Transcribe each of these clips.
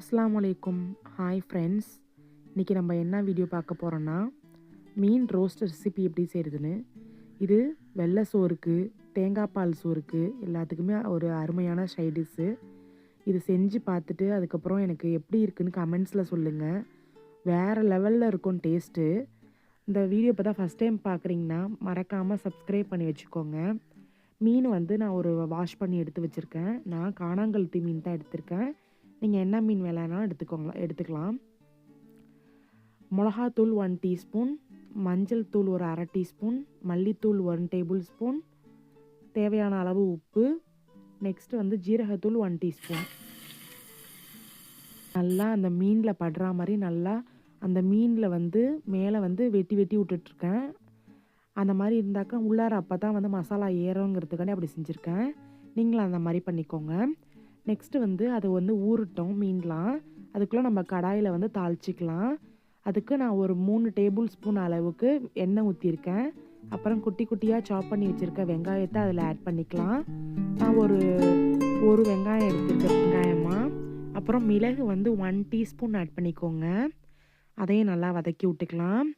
அஸ்லாம் அலைக்கும் hi friends இன்றைக்கி நம்ம என்ன வீடியோ பார்க்க போகிறோன்னா மீன் ரோஸ்ட் ரெசிபி எப்படி செய்கிறதுன்னு இது வெள்ளை சோறுக்கு தேங்காய் பால் சோறுக்கு எல்லாத்துக்குமே ஒரு அருமையான சைடிஷ்ஷு இது செஞ்சு பார்த்துட்டு அதுக்கப்புறம் எனக்கு எப்படி இருக்குதுன்னு கமெண்ட்ஸில் சொல்லுங்கள் வேறு லெவலில் இருக்கும் டேஸ்ட்டு இந்த வீடியோ இப்போ தான் ஃபஸ்ட் டைம் பார்க்குறீங்கன்னா மறக்காமல் சப்ஸ்கிரைப் பண்ணி வச்சுக்கோங்க. மீன் வந்து நான் ஒரு வாஷ் பண்ணி எடுத்து வச்சுருக்கேன். நான் காணாங்கழுத்தி மீன் தான் எடுத்திருக்கேன். நீங்கள் என்ன மீன் வேலைனாலும் எடுத்துக்கோங்க எடுத்துக்கலாம். மிளகாத்தூள் ஒன் டீஸ்பூன் மஞ்சள் தூள் ஒரு அரை டீஸ்பூன் மல்லித்தூள் ஒன் டேபிள் ஸ்பூன் தேவையான அளவு உப்பு. நெக்ஸ்ட்டு வந்து ஜீரகத்தூள் ஒன் டீஸ்பூன் நல்லா அந்த மீனில் படுற மாதிரி நல்லா அந்த மீனில் வந்து மேலே வந்து வெட்டி வெட்டி விட்டுட்ருக்கேன். அந்த மாதிரி இருந்தாக்கா உள்ளார அப்போ தான் வந்து மசாலா ஏறோங்கிறதுக்கானே அப்படி செஞ்சுருக்கேன். நீங்களும் அந்த மாதிரி பண்ணிக்கோங்க. நெக்ஸ்ட்டு வந்து அது வந்து ஊறட்டும் மீன்லாம். அதுக்குள்ளே நம்ம கடாயில் வந்து தாளிச்சிக்கலாம். அதுக்கு நான் ஒரு மூணு டேபிள் ஸ்பூன் அளவுக்கு எண்ணெய் ஊற்றிருக்கேன் அப்புறம் குட்டி குட்டியாக சாப் பண்ணி வச்சுருக்க வெங்காயத்தை அதில் ஆட் பண்ணிக்கலாம். நான் ஒரு ஒரு வெங்காயம் எடுத்துருக்கேன் வெங்காயமாக அப்புறம் மிளகு வந்து ஒன் டீஸ்பூன் ஆட் பண்ணிக்கோங்க. அதையும் நல்லா வதக்கி விட்டுக்கலாம்.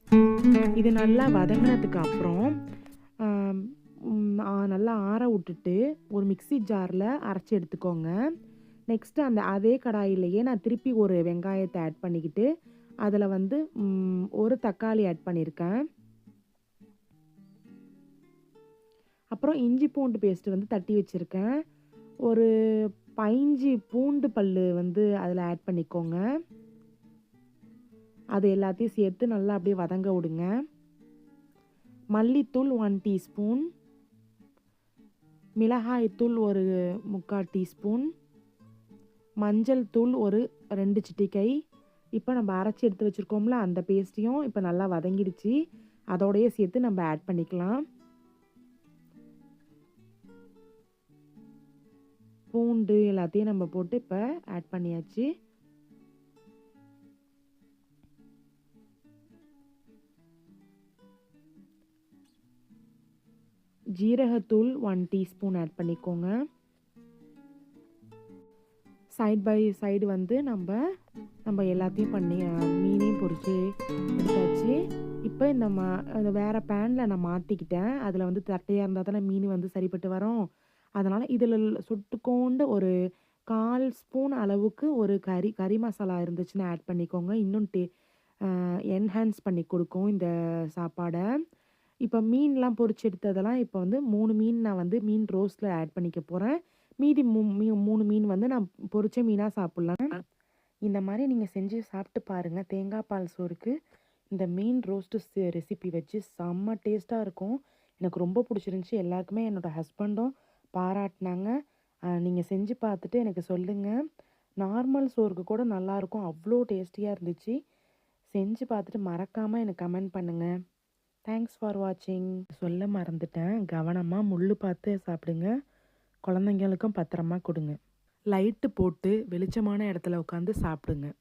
இது நல்லா வதங்கினதுக்கு அப்புறம் நல்லா ஆற விட்டுட்டு ஒரு மிக்ஸி ஜாரில் அரைச்சி எடுத்துக்கோங்க. நெக்ஸ்ட்டு அந்த அதே கடாயிலேயே நான் திருப்பி ஒரு வெங்காயத்தை ஆட் பண்ணிக்கிட்டு அதில் வந்து ஒரு தக்காளி ஆட் பண்ணியிருக்கேன் அப்புறம் இஞ்சி பூண்டு பேஸ்ட் வந்து தட்டி வச்சுருக்கேன். ஒரு பைஞ்சு பூண்டு பல்லு வந்து அதில் ஆட் பண்ணிக்கோங்க. அது எல்லாத்தையும் சேர்த்து நல்லா அப்படியே வதங்க விடுங்க. மல்லித்தூள் ஒன் டீஸ்பூன். மிளகாய்த்தூள் ஒரு முக்கால் டீஸ்பூன் மஞ்சள் தூள் ஒரு ரெண்டு சிட்டிக்கை இப்போ நம்ம அரைச்சி எடுத்து வச்சுருக்கோம்ல அந்த பேஸ்ட்டையும் இப்போ நல்லா வதங்கிடுச்சு. அதோடையே சேர்த்து நம்ம ஆட் பண்ணிக்கலாம். பூண்டு எல்லாத்தையும் நம்ம போட்டு இப்போ ஆட் பண்ணியாச்சு. ஜீரகத்தூள் ஒன் டீஸ்பூன் ஆட் பண்ணிக்கோங்க. சைட் பை சைடு வந்து நம்ம நம்ம எல்லாத்தையும் பண்ணி மீனையும் பொரிச்சு எடுத்தாச்சு. இப்போ இந்த மா அந்த வேறு பேனில் நான் மாற்றிக்கிட்டேன் அதில் வந்து தட்டையாக இருந்தால் தானே மீன் வந்து சரிப்பட்டு வரும். அதனால் இதில் சுட்டுக்கோண்டு ஒரு கால் ஸ்பூன் அளவுக்கு ஒரு கறி கறி மசாலா இருந்துச்சுன்னா ஆட் பண்ணிக்கோங்க. இன்னும் டே என்ஹான்ஸ் பண்ணி கொடுக்கும் இந்த சாப்பாடை. இப்போ மீன்லாம் பொரிச்சு எடுத்ததெல்லாம் இப்போ வந்து மூணு மீன் நான் வந்து மீன் ரோஸ்ட்டில் ஆட் பண்ணிக்க போகிறேன் மீதி மூ மீ- மூணு மீன் வந்து நான் பொரிச்ச மீனாக சாப்பிட்லாம். இந்த மாதிரி நீங்கள் செஞ்சு சாப்பிட்டு பாருங்கள் தேங்காய் பால் சோறுக்கு இந்த மீன் ரோஸ்ட்டு ரெசிபி வச்சு செம்ம டேஸ்ட்டாக இருக்கும். எனக்கு ரொம்ப பிடிச்சிருந்துச்சி. எல்லாருக்குமே என்னோட ஹஸ்பண்டும் பாராட்டினாங்க. நீங்கள் செஞ்சு பார்த்துட்டு எனக்கு சொல்லுங்கள் நார்மல் சோறுக்கு கூட நல்லாயிருக்கும் அவ்வளோ டேஸ்டியாக இருந்துச்சு. செஞ்சு பார்த்துட்டு மறக்காமல் எனக்கு கமெண்ட் பண்ணுங்கள் தேங்க்ஸ் ஃபார் வாட்சிங் சொல்ல மறந்துட்டேன். கவனமாக முள் பார்த்து சாப்பிடுங்க. குழந்தைங்களுக்கும் பத்திரமா கொடுங்க. லைட்டு போட்டு வெளிச்சமான இடத்துல உட்காந்து சாப்பிடுங்க.